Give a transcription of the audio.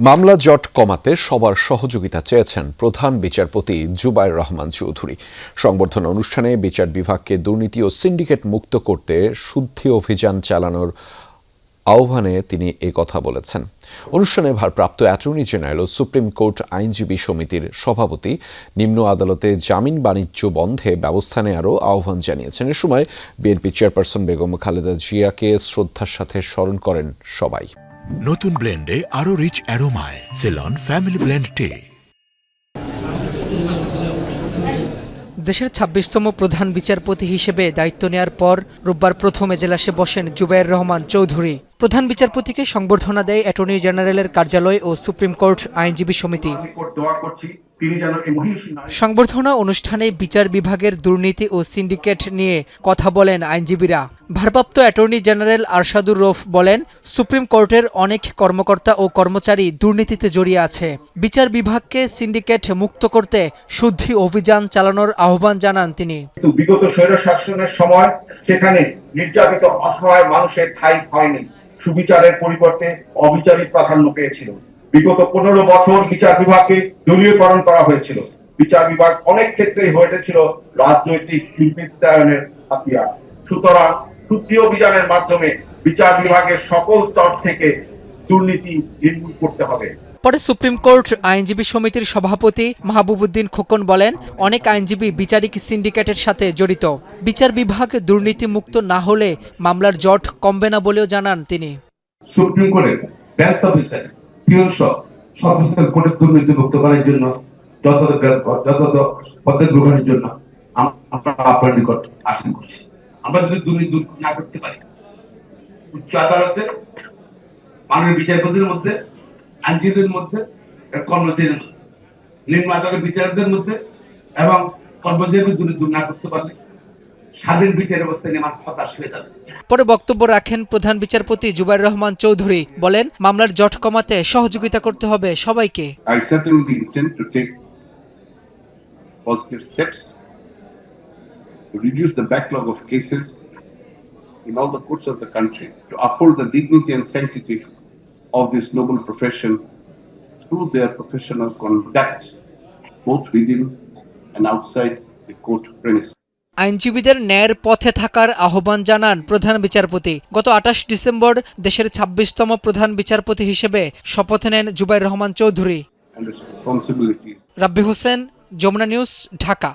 মামলা জট কমাতে সবার সহযোগিতা চেয়েছেন প্রধান বিচারপতি জুবাইর রহমান চৌধুরী। সংবর্ধনা অনুষ্ঠানে বিচার বিভাগকে দুর্নীতি ও সিন্ডিকেট মুক্ত করতে শুদ্ধি অভিযান চালানোর আহ্বানে তিনি এ কথা বলেছেন। অনুষ্ঠানে ভারপ্রাপ্ত অ্যাটর্নি জেনারেল ও সুপ্রিম কোর্ট আইনজীবী সমিতির সভাপতি নিম্ন আদালতে জামিন বাণিজ্য বন্ধে ব্যবস্থা নেওয়ারও আহ্বান জানিয়েছেন। এ সময় বিএনপি চেয়ারপারসন বেগম খালেদা জিয়াকে শ্রদ্ধার সাথে স্মরণ করেন সবাই। নতুন ব্লেন্ডে আরও রিচ অ্যারোমায় সেলন ফ্যামিলি ব্লেন্ড টে দেশের ছাব্বিশতম প্রধান বিচারপতি হিসেবে দায়িত্ব নেয়ার পর রোববার প্রথম এজলাসে বসেন জুবাইর রহমান চৌধুরী। প্রধান বিচারপতিকে সংবর্ধনা দেয় অ্যাটর্নি জেনারেলের কার্যালয় ও সুপ্রিম কোর্ট আইনজীবী সমিতি। সংবর্ধনা অনুষ্ঠানে বিচার বিভাগের দুর্নীতি ও সিন্ডিকেট নিয়ে কথা বলেন আইনজীবীরা। ভারপ্রাপ্ত অ্যাটর্নি জেনারেল আরশাদুর রফ বলেন সুপ্রিম কোর্টের অনেক কর্মকর্তা ও কর্মচারী দুর্নীতিতে জড়িয়ে আছে। বিচার বিভাগকে সিন্ডিকেট মুক্ত করতে শুদ্ধি অভিযান চালানোর আহ্বান জানান তিনি। বিগত স্বৈর শাসনের সময় সেখানে নির্যাতিত অসহায় মানুষের ঠাই হয়নি। সুবিচারের পরিবর্তে অবিচারই প্রাধান্য পেয়েছিল। বিগত পনেরো বছর বিচার বিভাগকে দলীয়করণ করা হয়েছিল। বিচার বিভাগ অনেক ক্ষেত্রেই হয়ে উঠেছিল রাজনৈতিক শিল্পিতায়নের হাতিয়ার। সুতরাং শুদ্ধি অভিযানের মাধ্যমে বিচার বিভাগের সকল স্তর থেকে দুর্নীতি নির্মূল করতে হবে। পরে সুপ্রিম কোর্ট আইনজীবী সমিতির সভাপতি মাহবুবুদ্দিন খোকন বলেন অনেক আইনজীবী বিচারিক সিন্ডিকেটের সাথে জড়িত। বিচার বিভাগ দুর্নীতি মুক্ত না হলে মামলার জট কমবে না বলেও জানান তিনি। সুপ্রিম কোর্টের আমরা যদি করতে পারি, উচ্চ বিচারপতির মধ্যে, আইনজীবীদের মধ্যে এবং কর্মচারীদের মধ্যে, নিম্ন আদালতের বিচারকদের মধ্যে এবং কর্মচারীদের দুর্নীতি দূর না করতে পারলে স্বাধীন বিচার ব্যবস্থা নিয়ে আমার হতাশ হয়ে যাবে পরে বক্তব্য রাখেন প্রধান বিচারপতি জুবাইর রহমান চৌধুরী বলেন মামলার জট কমাতে সহযোগিতা করতে হবে সবাইকে I certainly intend to take positive steps to reduce the backlog of cases in all the courts of the country, to uphold the dignity and sanctity of this noble profession through their professional conduct, both within and outside the court premises. আইনজীবীদের ন্যায়ের পথে থাকার আহ্বান জানান প্রধান বিচারপতি। গত আঠাশ ডিসেম্বর দেশের ছাব্বিশতম প্রধান বিচারপতি হিসেবে শপথ নেন জুবাইর রহমান চৌধুরী। রাব্বি হোসেন যমুনা নিউজ ঢাকা।